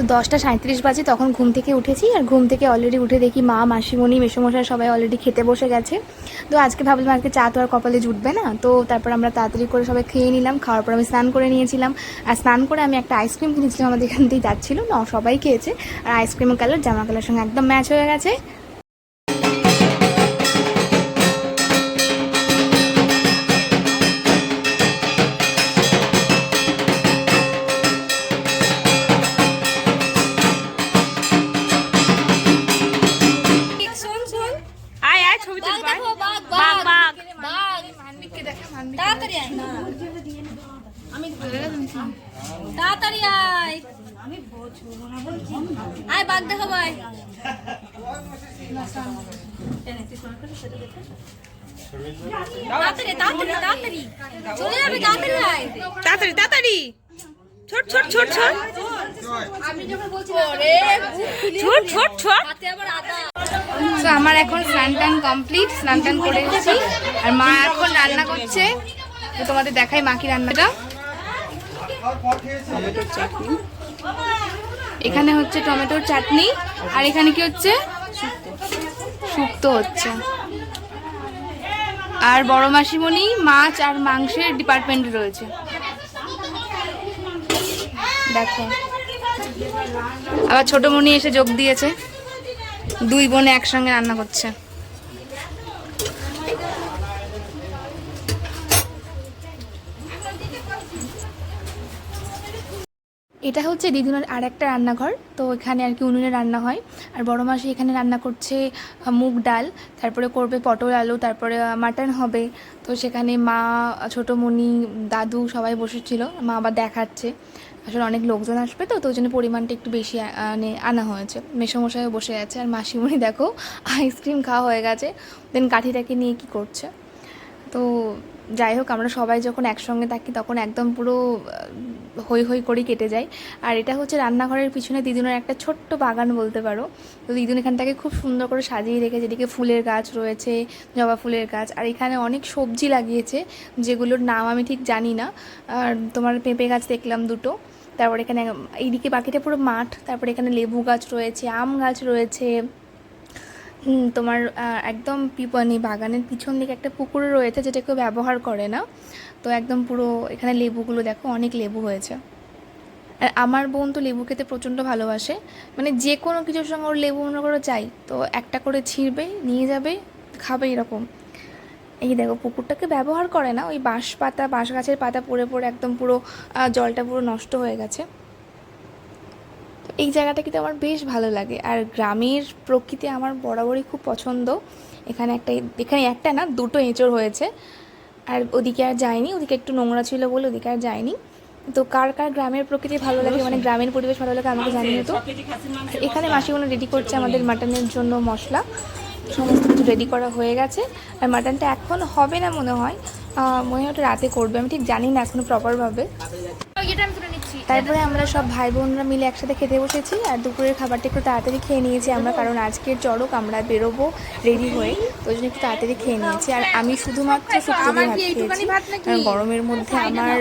তো দশটা সাঁত্রিশ বাজে, তখন ঘুম থেকে উঠেছি আর ঘুম থেকে অলরেডি উঠে দেখি মা, মাসিমণি, মেসোমশাই সবাই অলরেডি খেতে বসে গেছে। তো আজকে ভাবলাম আজকে চা তো আর কপালে জুটবে না, তো তারপর আমরা তাড়াতাড়ি করে সবাই খেয়ে নিলাম, খাওয়ার পর আমি স্নান করে নিয়েছিলাম। আর স্নান করে আমি একটা আইসক্রিম কিনেছিলাম আমাদের এখান থেকে যাচ্ছিল, না, সবাই খেয়েছে। আর আইসক্রিমের কালার, জামা কালার সঙ্গে একদম ম্যাচ হয়ে গেছে। তাড়াতাড়ি আয় তাড়াতাড়ি আয়। আয় বাঘ দেখো ভাই তাড়াতাড়ি তাড়াতাড়ি তাড়াতাড়ি। চলে যাবে তাড়াতাড়ি আয়। তাড়াতাড়ি তাড়াতাড়ি। ছোট ছোট ছোট ছোট। আমি যখন বলছি ছোট ছোট ছোট। আবার আদা। তো আমার এখন স্নান টান কমপ্লিট স্নান টান করে এসেছি। আর মা এখন রান্না করছে। তো তোমাদের দেখাই মা কি রান্নাটা এখানে হচ্ছে টমেটোর চাটনি। আর এখানে কি হচ্ছে? শুক্তো হচ্ছে। আর বড় মাসিমণি, মাছ আর মাংসের ডিপার্টমেন্টে রয়েছে। দেখো। আবার ছোট মনি এসে যোগ দিয়েছে। দুই বোনে একসঙ্গে রান্না করছে। এটা হচ্ছে দিদুনের আর একটা রান্নাঘর, তো এখানে আর কি উনুনে রান্না হয়। আর বড় মাসি এখানে রান্না করছে মুগ ডাল, তারপরে করবে পটল আলু, তারপরে মাটন হবে। তো সেখানে মা, ছোটো মনি দাদু সবাই বসেছিল, মা আবার দেখাচ্ছে। আসলে অনেক লোকজন আসবে তো তো ওই জন্য পরিমাণটা একটু বেশি আনা হয়েছে। মেসমশাইও বসে আছে। আর মাসিমণি দেখো আইসক্রিম খাওয়া হয়ে গেছে। দেন কাঠিটাকে নিয়ে কি করছে? তো যাই হোক, আমরা সবাই যখন একসঙ্গে থাকি তখন একদম পুরো হই হই করেই কেটে যায়। আর এটা হচ্ছে রান্নাঘরের পিছনে দিদুনের একটা ছোট্ট বাগান বলতে পারো। তো দিদুন এখানটাকে খুব সুন্দর করে সাজিয়ে রেখেছে। এদিকে ফুলের গাছ রয়েছে, জবা ফুলের গাছ। আর এখানে অনেক সবজি লাগিয়েছে, যেগুলোর নাম আমি ঠিক জানি না। আর তোমার পেঁপে গাছ দেখলাম দুটো। তারপর এখানে এইদিকে বাকিটা পুরো মাঠ, তারপরে এখানে লেবু গাছ রয়েছে, আম গাছ রয়েছে। তোমার একদম পিপনি বাগানের পিছন দিকে একটা পুকুর রয়েছে যেটা কেউ ব্যবহার করে না। তো একদম পুরো এখানে লেবুগুলো দেখো, অনেক লেবু হয়েছে। আর আমার বোন তো লেবু খেতে প্রচণ্ড ভালোবাসে। মানে যে কোনো কিছুর সঙ্গে ওর লেবু মনে করে চাই, তো একটা করে ছিঁড়বে, নিয়ে যাবে, খাবে এরকম। এই দেখো, পুকুরটাকে ব্যবহার করে না, ওই বাঁশ পাতা, বাঁশ গাছের পাতা পড়ে পড়ে একদম পুরো জলটা পুরো নষ্ট হয়ে গেছে। তো এই জায়গাটা কিন্তু আমার বেশ ভালো লাগে। আর গ্রামের প্রকৃতি আমার বরাবরই খুব পছন্দ। এখানে একটা এখানে একটা না, দুটো এঁচড় হয়েছে। আর ওদিকে আর যায়নি ওদিকে একটু নোংরা ছিল বলে ওদিকে আর যায়নি তো কার কার গ্রামের প্রকৃতি ভালো লাগে মানে গ্রামের পরিবেশ ভালো লাগে আমাকে জানিয়ে তো। এখানে মাসিগুলো রেডি করছে আমাদের মাটনের জন্য মশলা। সমস্ত কিছু রেডি করা হয়ে গেছে। আর মাটনটা এখন হবে না মনে হয়। মনে হয় ওটা রাতে করবে। আমি ঠিক জানি না এখনও প্রপারভাবে তারপরে আমরা সব ভাই বোনরা মিলে একসাথে খেতে বসেছি। আর দুপুরের খাবারটা একটু তাড়াতাড়ি খেয়ে নিয়েছি আমরা কারণ আজকের চড়ক আমরা বেরোবো রেডি হয়ে। তো ওই জন্য একটু তাড়াতাড়ি খেয়ে নিয়েছি। আর আমি শুধুমাত্র শুক্তো ভাত খেয়েছি। কারণ গরমের মধ্যে আমার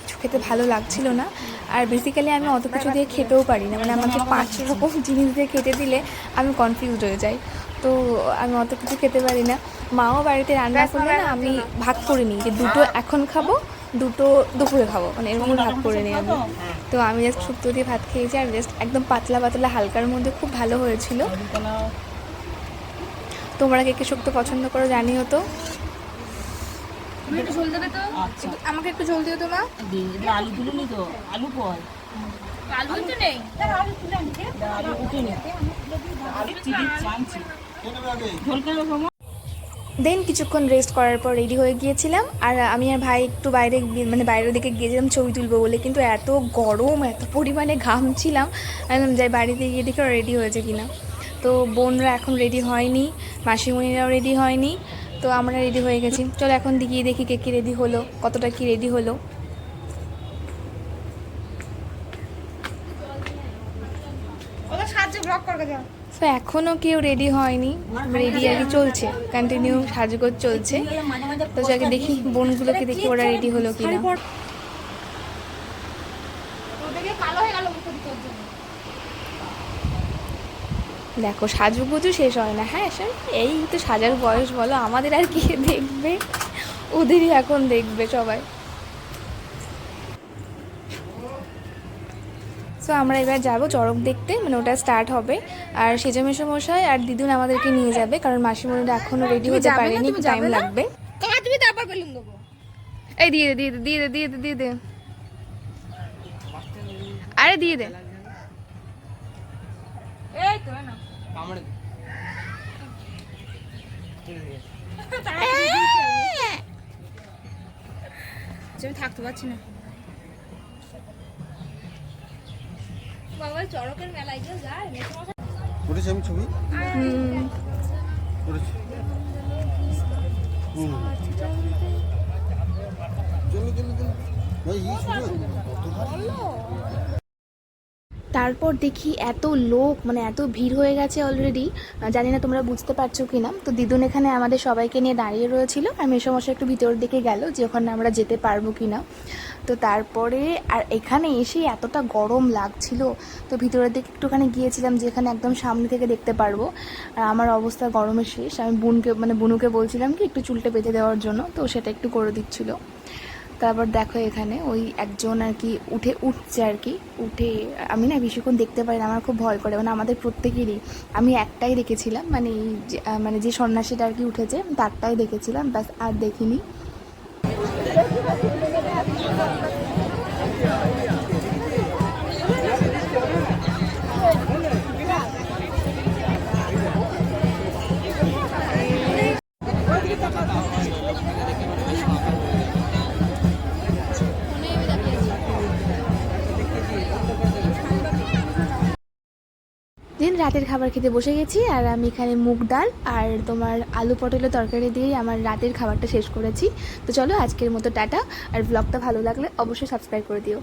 কিছু খেতে ভালো লাগছিল না। আর বেসিক্যালি আমি অত কিছু দিয়ে খেতেও পারি না। মানে আমাকে পাঁচ রকম জিনিস দিয়ে খেতে দিলে আমি কনফিউজ হয়ে যাই। তো আমি অত কিছু খেতে পারি না। মাও বাড়িতে রান্না করলে না আমি ভাগ করে নিই যে দুটো এখন খাব দুটো দুপুরে খাব মানে এরকম ভাগ করে নিই আমি। তো? আমি জাস্ট শুক্তো দিয়ে ভাত খেয়েছি আর জাস্ট একদম পাতলা পাতলা হালকার মধ্যে খুব ভালো হয়েছিল। তোমরা কে কে শুক্তো পছন্দ করো জানিও তো। একটু ঝোল দেবে তো? একটু- আমাকে একটু ঝোল দিও তো মা। আলু তুলে নি তো? আলু কয় আলু তো নেই। আলু উঠে নি আলু খাব দেন কিছুক্ষণ রেস্ট করার পর রেডি হয়ে গিয়েছিলাম। আর আমি আর ভাই একটু বাইরে মানে বাইরের দিকে গিয়েছিলাম ছবি তুলবো বলে, কিন্তু এত গরম, এত পরিমাণে ঘামছিলাম একদম যাই বাড়িতে গিয়ে দেখে রেডি হয়েছে কিনা। তো বোনরা এখন রেডি হয়নি, মাসিমণিরাও রেডি হয়নি। তো আমরা রেডি হয়ে গেছি। চলো এখন গিয়ে দেখি কে কী রেডি হলো, কতটা কি রেডি হলো। তো এখনও কেউ রেডি হয়নি রেডি আর কি চলছে কন্টিনিউ সাজগোজ চলছে। তো যাকে দেখি বোনগুলোকে দেখি ওরা রেডি হলো কিনা। দেখো সাজুগুজু শেষ হয় না হ্যাঁ সে এই তো সাজার বয়স বলো আমাদের আর কি দেখবে? ওদেরই এখন দেখবে সবাই। আমরা এবার যাব চড়ক দেখতে মানে ওটা স্টার্ট হবে। আর সেজমেশো মশাই আর দিদুন আমাদেরকে নিয়ে যাবে কারণ মাসিমণিরা এখনও রেডি হতে পারেনি টাইম লাগবে। তুমি তারপর বেলুন দেবো। এই দিয়ে দে দিয়ে দে দিয়ে দে দিয়ে দে দিয়ে দে। আরে দিয়ে দে। এই তো না। আমি থাকতে পারছি না। বাবা চড়কের মেলায় কেউ যায় করেছি আমি ছবি? করেছি। ভাই শুধু কত ভালো তারপর দেখি এত লোক মানে এত ভিড় হয়ে গেছে অলরেডি জানি না তোমরা বুঝতে পারছ কি না তো দিদুন এখানে আমাদের সবাইকে নিয়ে দাঁড়িয়ে রয়েছিল আর মেসমশাই একটু ভিতরের দিকে গেল যে ওখানে আমরা যেতে পারব কি না তো তারপরে আর এখানে এসে এতটা গরম লাগছিল, তো ভিতরের দিকে একটুখানি গিয়েছিলাম যেখানে একদম সামনে থেকে দেখতে পারব। আর আমার অবস্থা গরমে শেষ, আমি বোনকে মানে বুনুকে বলছিলাম কি একটু চুলটা বেঁধে দেওয়ার জন্য, তো সেটা একটু করে দিচ্ছিল। তারপর দেখো এখানে ওই একজন আর কি উঠে উঠছে আর কি। উঠে, আমি না বেশিক্ষণ দেখতে পারি না, আমার খুব ভয় করে। মানে আমাদের প্রত্যেকেরই, আমি একটাই দেখেছিলাম মানে এই মানে যে সন্ন্যাসীটা আর কি উঠেছে তারটাই দেখেছিলাম, ব্যাস আর দেখিনি। দিন রাতের খাবার খেতে বসে গেছি আর আমি এখানে মুগ ডাল আর তোমার আলু পটলের তরকারি দিয়েই আমার রাতের খাবারটা শেষ করেছি। তো চলো আজকের মতো টাটা, আর ব্লগটা ভালো লাগলে অবশ্যই সাবস্ক্রাইব করে দিও।